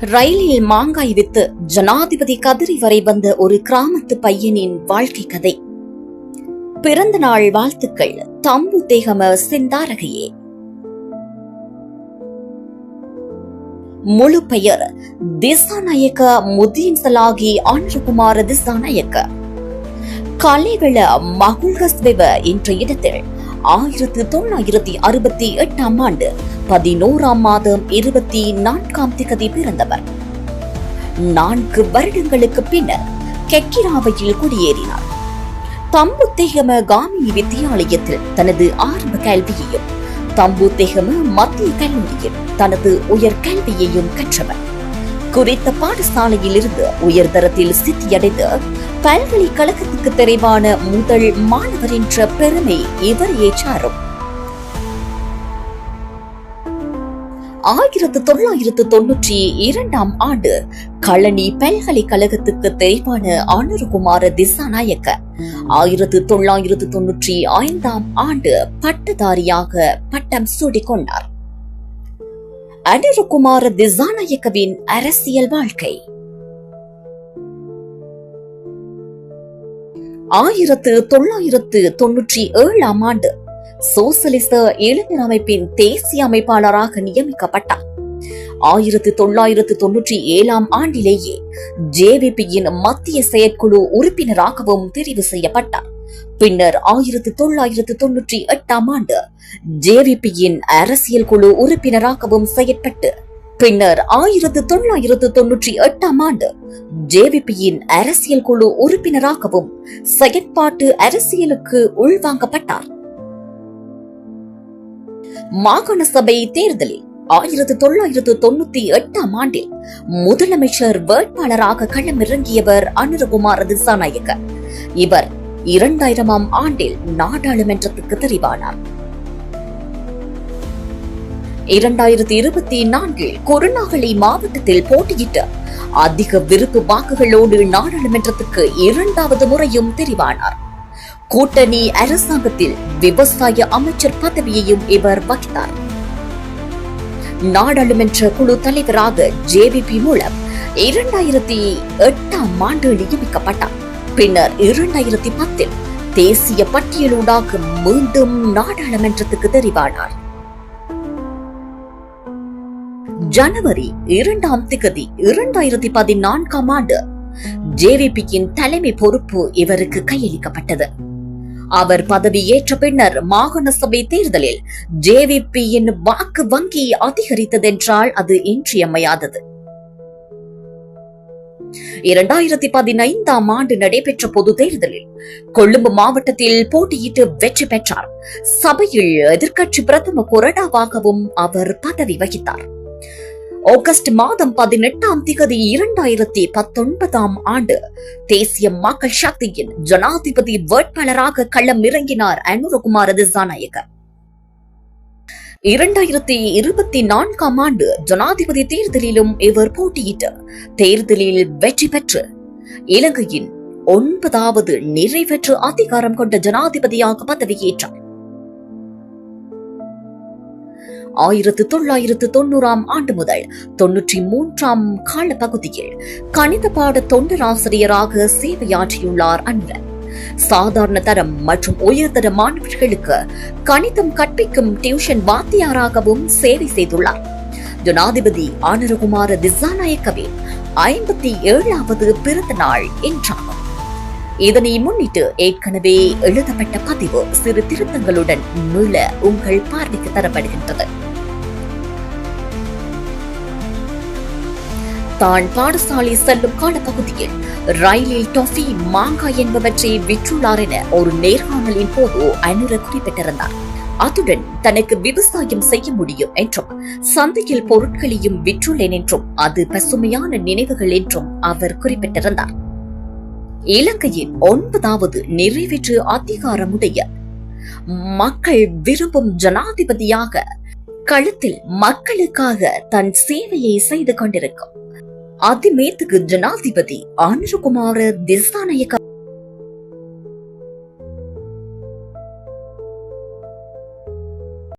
ரயிலில் மாங்காய் வித்து ஜனாதிபதி கதிரி வரை வந்த ஒரு கிராமத்து பையனின் வாழ்க்கை கதை. பிறந்த நாள் வாழ்த்துக்கள் தம்பு தேகம சிந்தாரகையே. முழு பெயர் திசாநாயக்க முதீன் சலாகி ஆண்குமார திசாநாயக்க. கலைகள மகுல்கஸ்வெவ என்ற இடத்தில் ஆயிரத்து தொள்ளாயிரத்தி அறுபத்தி எட்டாம் ஆண்டு பதினோராம் மாதம் இருபத்தி நான்காம் திகதி பிறந்தவர். நான்கு வருடங்களுக்கு பின்னர் கெக்கிராவையில் குடியேறினார். தம்புத்தேகம காமினி வித்தியாலயத்தில் தனது ஆரம்ப கல்வியையும் தம்புத்தேகம மத்திய கல்லூரியில் தனது உயர் கல்வியையும் கற்றவர். குறித்த பாடசாலையில் இருந்து உயர்தரத்தில் சித்தியடைந்து பல்கலைக்கழகத்துக்கு தெரிவான முதல் மாணவர் என்ற பெருமை இவரையே சாரும் ஆயிரத்து தொள்ளாயிரத்து தொன்னூற்றி இரண்டாம் ஆண்டு களனி பல்கலைக்கழகத்துக்கு தெரிவான அனுருகுமார திசாநாயக்க. ஆயிரத்து தொள்ளாயிரத்து தொன்னூற்றி ஐந்தாம் ஆண்டு பட்டதாரியாக பட்டம் சூடிக்கொண்டார். அனுருகுமார திசாநாயக்கவின் அரசியல் வாழ்க்கை. ஆயிரத்து தொள்ளாயிரத்து தொன்னூற்றி ஏழாம் ஆண்டு சோசலிச இளைஞர் அமைப்பின் தேசிய அமைப்பாளராக நியமிக்கப்பட்டார். ஆயிரத்து தொள்ளாயிரத்து தொன்னூற்றி ஏழாம் ஆண்டிலேயே ஜேவிபியின் மத்திய செயற்குழு உறுப்பினராகவும் தெரிவு செய்யப்பட்டார். பின்னர் ஆயிரத்து தொள்ளாயிரத்து தொன்னூற்றி எட்டாம் ஆண்டு ஜேவிபியின் அரசியல் குழு உறுப்பினராகவும் செயற்பட்டு பின்னர் ஆயிரத்து தொள்ளாயிரத்து தொன்னூற்றி எட்டாம் ஆண்டு ஜேவிபியின் அரசியல் குழு உறுப்பினராகவும் செயற்பாட்டு அரசியலுக்கு உள்வாங்கப்பட்டார். மாகாண சபை தேர்தலில் ஆயிரத்து தொள்ளாயிரத்து தொண்ணூத்தி எட்டாம் ஆண்டில் முதலமைச்சர் வேட்பாளராக களமிறங்கியவர் அனுரகுமார் திசாநாயக்க. இவர் இரண்டாயிரமாம் ஆண்டில் நாடாளுமன்றத்துக்கு தெரிவானார். இரண்டாயிரத்தி இருபத்தி நான்கில் கொரோனாகளை மாவட்டத்தில் போட்டியிட்டு அதிக விருப்பு வாக்குகளோடு நாடாளுமன்றத்துக்கு இரண்டாவது முறையும் தெரிவானார். கூட்டணி அரசாங்கத்தில் விவசாய அமைச்சர் பதவியையும் இவர் வகித்தார். நாடாளுமன்ற குழு தலைவராக ஜேவிபி மூலம் இரண்டாயிரத்தி எட்டாம் ஆண்டு நியமிக்கப்பட்டார். பின்னர் இரண்டாயிரத்தி பத்தில் தேசிய பட்டியலூடாக மீண்டும் நாடாளுமன்றத்துக்கு தெரிவானார். ஜனவரி இரண்டாம் திகதி இரண்டாயிரத்தி பதினான்காம் ஆண்டு ஜேவிபியின் தலைமை பொறுப்பு இவருக்கு கையளிக்கப்பட்டது. அவர் பதவியேற்ற பின்னர் மாகாண சபை தேர்தலில் ஜேவிபியின் வாக்கு வங்கி அதிகரித்ததென்றால் அது இன்றியமையாதது. இரண்டாயிரத்தி பதினைந்தாம் ஆண்டு நடைபெற்ற பொது தேர்தலில் கொழும்பு மாவட்டத்தில் போட்டியிட்டு வெற்றி பெற்றார். சபையில் எதிர்க்கட்சி பிரதம கொறடாவாகவும் அவர் பதவி வகித்தார். ஆகஸ்ட் மாதம் பதினெட்டாம் திகதி இரண்டாயிரத்தி பத்தொன்பதாம் ஆண்டு தேசிய மக்கள் சக்தியின் ஜனாதிபதி வேட்பாளராக களம் இறங்கினார் அனுரகுமார திசாநாயகர். இரண்டாயிரத்தி இருபத்தி நான்காம் ஆண்டு ஜனாதிபதி தேர்தலிலும் இவர் போட்டியிட்டு தேர்தலில் வெற்றி பெற்று இலங்கையின் ஒன்பதாவது நிறைவேற்று அதிகாரம் கொண்ட ஜனாதிபதியாக பதவியேற்றார். ஆயிரத்து தொள்ளாயிரத்து தொண்ணூறாம் ஆண்டு முதல் தொன்னூற்றி மூன்றாம் கால பகுதியில் கணித பாட தொண்டராசிரியராக சேவையாற்றியுள்ளார் அன்வர் சாதாரண தரம் மற்றும் உயர்தர மாணவர்களுக்கு கணிதம் கற்பிக்கும் டியூஷன் வாத்தியாராகவும் சேவை செய்துள்ளார். ஜனாதிபதி ஆனரகுமார திசாநாயக்கவின் ஐம்பத்தி ஏழாவது பிறந்த நாள் என்றார் இதனை முன்னிட்டு ஏற்கனவே எழுதப்பட்ட பதிவு சிறு திருத்தங்களுடன் மீள உங்கள் பார்வைக்கு தரப்படுகின்றது. தான் பாடசாலை செல்லும் காலப்பகுதியில் ரயிலில் டொஃபி மாங்காய் என்பவற்றை விற்றுள்ளார் என ஒரு நேர்காணலின் போது அனுர குறிப்பிட்டிருந்தார். அத்துடன் தனக்கு விவசாயம் செய்ய முடியும் என்றும் சந்தையில் பொருட்களையும் விற்றுள்ளேன் என்றும் அது பசுமையான நினைவுகள் என்றும் அவர் குறிப்பிட்டிருந்தார். இலங்கையின் ஒன்பதாவது நிறைவேற்று அதிகாரமுடைய மக்கள் விரும்பும் ஜனாதிபதியாக களத்தில் மக்களுக்காக தன் சேவையை செய்து கொண்டிருக்கும். அதிமேத்துக்கு ஜனாதிபதி ஆனுகுமார திசாநாயக்க